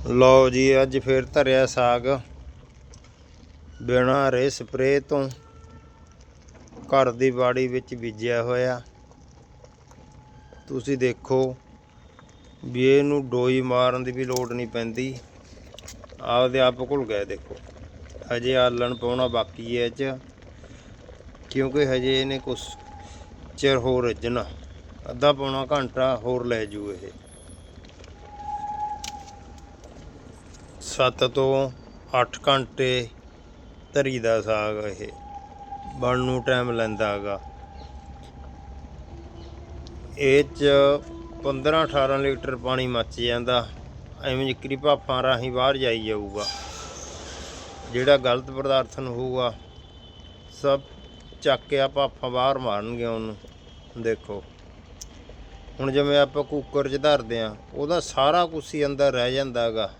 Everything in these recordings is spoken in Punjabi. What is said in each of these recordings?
ਲਓ ਜੀ, ਅੱਜ ਫੇਰ ਧਰਿਆ ਸਾਗ। ਬਿਨਾਂ ਰੇ ਸਪਰੇ ਤੋਂ ਘਰ ਦੀ ਬਾੜੀ ਵਿੱਚ ਬੀਜਿਆ ਹੋਇਆ। ਤੁਸੀਂ ਦੇਖੋ ਵੀ ਇਹਨੂੰ ਡੋਈ ਮਾਰਨ ਦੀ ਵੀ ਲੋੜ ਨਹੀਂ ਪੈਂਦੀ। ਆਪਦੇ ਆਪ ਘੁਲ ਗਏ ਦੇਖੋ। ਹਜੇ ਆਲਣ ਪਾਉਣਾ ਬਾਕੀ ਹੈ ਚ, ਕਿਉਂਕਿ ਹਜੇ ਇਹਨੇ ਕੁਛ ਚਿਰ ਹੋਰ ਰਿੱਝਣਾ ਅੱਧਾ ਪੌਣਾ ਘੰਟਾ ਹੋਰ ਲੈ ਜੂ ਇਹ। 7 ਤੋਂ 8 ਘੰਟੇ ਧਰੀ ਦਾ ਸਾਗ ਇਹ। ਬਣਨ ਨੂੰ ਟਾਈਮ ਲੈਂਦਾ ਹੈਗਾ। ਇਹ ਚ 15 18 ਲੀਟਰ ਪਾਣੀ ਮੱਚ ਜਾਂਦਾ। ਐਵੇਂ ਜਿਕਰੀ ਭਾਫਾਂ ਰਾਹੀਂ ਬਾਹਰ ਜਾਈ ਜਾਊਗਾ। ਜਿਹੜਾ ਗਲਤ ਪਦਾਰਥਨ ਹੋਊਗਾ, ਸਭ ਚੱਕ ਕੇ ਆ ਭਾਫਾਂ ਬਾਹਰ ਮਾਰਨਗੇ ਉਹਨੂੰ। ਦੇਖੋ। ਹੁਣ ਜਿਵੇਂ ਆਪਾਂ ਕੁੱਕਰ 'ਚ ਧਰਦੇ ਆ ਉਹਦਾ ਸਾਰਾ ਕੁਝ ਹੀ ਅੰਦਰ ਰਹਿ ਜਾਂਦਾ ਹੈਗਾ।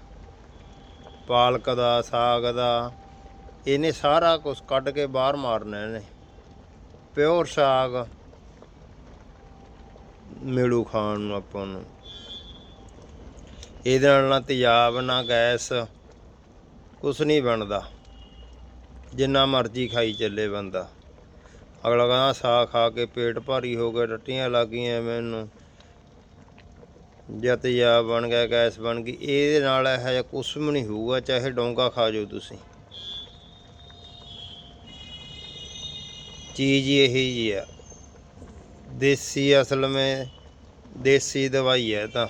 ਪਾਲਕ ਦਾ, ਸਾਗ ਦਾ, ਇਹਨੇ ਸਾਰਾ ਕੁਝ ਕੱਢ ਕੇ ਬਾਹਰ ਮਾਰਨਾ ਇਹਨੇ। ਪਿਓਰ ਸਾਗ ਮਿਲੂ ਖਾਣ ਨੂੰ ਆਪਾਂ ਨੂੰ। ਇਹਦੇ ਨਾਲ ਨਾ ਤੇਜ਼ਾਬ, ਨਾ ਗੈਸ, ਕੁਛ ਨਹੀਂ ਬਣਦਾ। ਜਿੰਨਾ ਮਰਜ਼ੀ ਖਾਈ ਚੱਲੇ ਬੰਦਾ। ਅਗਲਾ ਕਹਿੰਦਾ, ਸਾਗ ਖਾ ਕੇ ਪੇਟ ਭਾਰੀ ਹੋ ਗਿਆ, ਟੱਟੀਆਂ ਲੱਗ ਗਈਆਂ ਮੈਨੂੰ। ਜਾਂ ਤੇਜ਼ਾਬ ਬਣ ਗਿਆ, ਗੈਸ ਬਣ ਗਈ, ਇਹਦੇ ਨਾਲ ਇਹੋ ਜਿਹਾ ਕੁਛ ਵੀ ਨਹੀਂ ਹੋਊਗਾ, ਚਾਹੇ ਡੋਂਗਾ ਖਾ ਜਾਓ ਤੁਸੀਂ। ਚੀਜ਼ ਹੀ ਇਹੀ ਜੀ ਆ। ਦੇਸੀ ਅਸਲ में ਦੇਸੀ ਦਵਾਈ ਹੈ ਤਾਂ,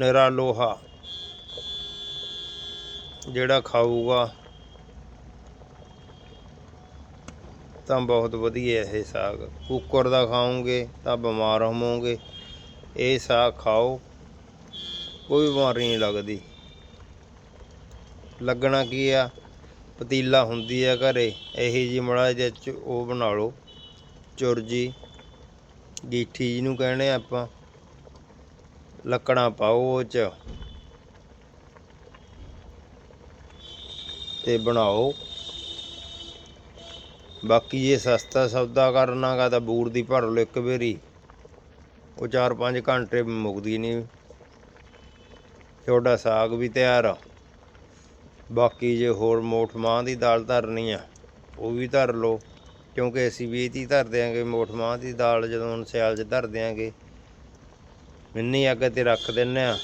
ਨਿਰਾ ਲੋਹਾ। ਜਿਹੜਾ ਖਾਊਗਾ, ਤਾਂ ਬਹੁਤ ਵਧੀਆ ਇਹ ਸਾਗ। ਕੁੱਕਰ ਦਾ ਖਾਓਗੇ, ਤਾਂ ਬਿਮਾਰ ਹੋਵੋਗੇ। ਇਹ ਸਾਗ ਖਾਓ, ਕੋਈ ਬਿਮਾਰੀ ਨਹੀਂ ਲੱਗਦੀ। ਲੱਗਣਾ ਕੀ ਆ? ਪਤੀਲਾ ਹੁੰਦੀ ਆ ਘਰੇ, ਇਹੀ ਜੀ ਮੜਾ ਜਿਹਾ ਚ ਉਹ ਬਣਾ ਲਓ। ਚੁਰਜੀ ਗੀਠੀ ਜਿਹਨੂੰ ਕਹਿੰਦੇ ਆਪਾਂ। ਲੱਕੜਾਂ ਪਾਓ ਉਹ ਚ। ਤੇ ਬਣਾਓ। ਬਾਕੀ ਜੇ ਸਸਤਾ ਸੌਦਾ ਕਰਨਾਗਾ ਤਾਂ ਬੂਰ ਦੀ ਭਰ ਲਓ ਇੱਕ ਵਾਰੀ। ਉਹ 4-5 ਘੰਟੇ ਮੁੱਕਦੀ ਨਹੀਂ। ਤੁਹਾਡਾ ਸਾਗ ਵੀ ਤਿਆਰ ਆ। ਬਾਕੀ ਜੇ ਹੋਰ ਮੋਠ ਮਾਂ ਦੀ ਦਾਲ ਧਰਨੀ ਆ, ਉਹ ਵੀ ਧਰ ਲਓ। ਕਿਉਂਕਿ ਅਸੀਂ ਵੀ ਇਹ 'ਚ ਹੀ ਧਰ ਦਿਆਂਗੇ, ਮੋਠ ਮਾਂ ਦੀ ਦਾਲ ਜਦੋਂ ਹੁਣ ਸਿਆਲ 'ਚ ਧਰ ਦਿਆਂਗੇ। ਮਿੰਨੀ ਅੱਗ ਤੇ ਰੱਖ ਦਿੰਨੇ ਆ।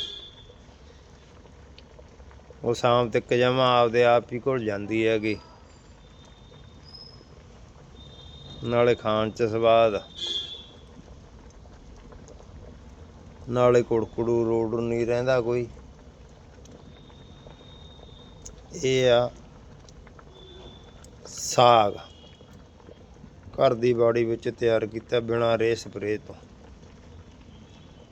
ਉਹ ਸ਼ਾਮ ਤੱਕ ਜਮਾ ਆਪਦੇ ਆਪ ਹੀ ਘੁਲ ਜਾਂਦੀ ਹੈਗੀ। ਨਾਲੇ ਖਾਣ ਚ ਸਵਾਦ ਨਾਲੇ ਕੁੜਕੜੂ ਰੋਡ ਨਹੀਂ ਰਹਿੰਦਾ ਕੋਈ। ਇਹ ਆ ਸਾਗ। ਘਰ ਦੀ ਬਾੜੀ ਵਿੱਚ ਤਿਆਰ ਕੀਤਾ ਬਿਨਾਂ ਰੇ ਸਪਰੇ ਤੋਂ।